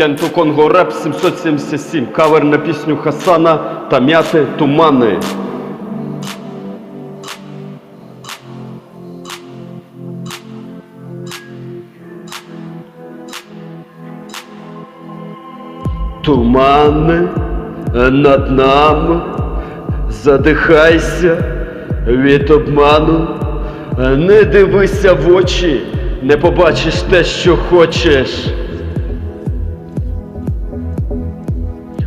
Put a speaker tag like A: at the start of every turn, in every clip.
A: Кенту Конго Реп 777. Кавер на пісню Хасана та м'яти тумани. Тумани над нами, задихайся від обману, не дивися в очі, не побачиш те, що хочеш.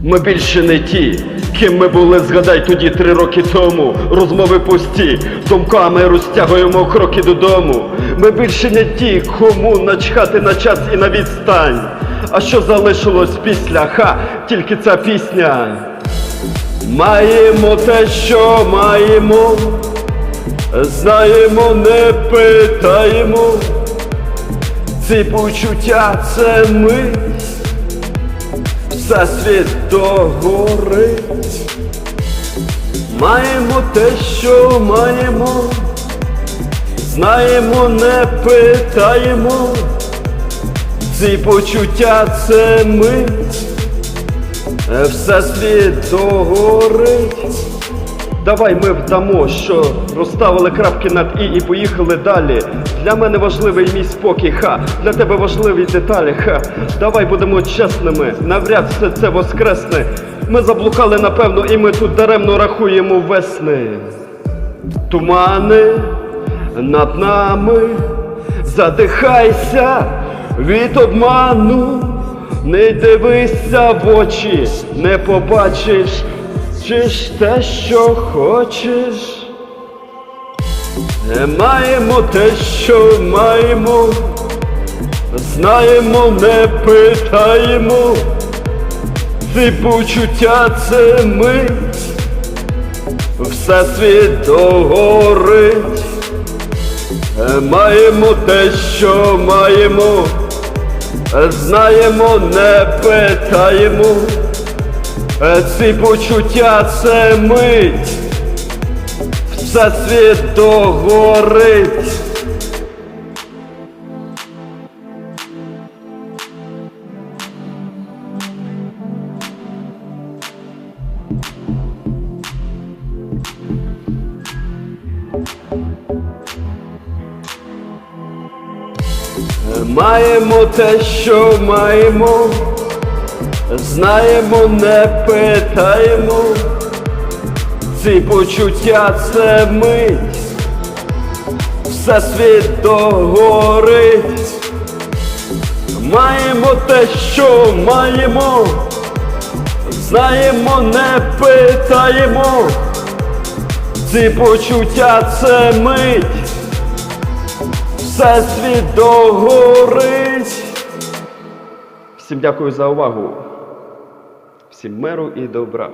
A: Ми більше не ті, ким ми були, згадай тоді три роки тому. Розмови пусті, думками розтягуємо кроки додому. Ми більше не ті, кому начхати на час і на відстань. А що залишилось після? Ха, тільки ця пісня. Маємо те, що маємо, знаємо, не питаємо. Ці почуття це ми. Всесвіт догорить. Маємо те, що маємо, знаємо, не питаємо. Ці почуття це ми, Всесвіт догорить. Давай ми вдамо, що розставили крапки над і і поїхали далі. Для мене важливий мій спокій, ха, для тебе важливі деталі, ха. Давай будемо чесними, навряд все це воскресне. Ми заблукали, напевно, і ми тут даремно рахуємо весни. Тумани над нами, задихайся від обману, не дивися в очі, не побачиш, ж те, що хочеш. Маємо те, що маємо, знаємо, не питаємо, ці почуття це мить, всесвіт догорить. Е, Маємо те, що маємо, е, знаємо, не питаємо. Е, Ці почуття це мить, всесвіт догорить. Е, Маємо те, що маємо, знаємо, не питаємо. Ці почуття це мить, всесвіт догорить. Маємо те, що маємо, знаємо, не питаємо. Ці почуття це мить, всесвіт догорить. Всім дякую за увагу. Всім миру і добра.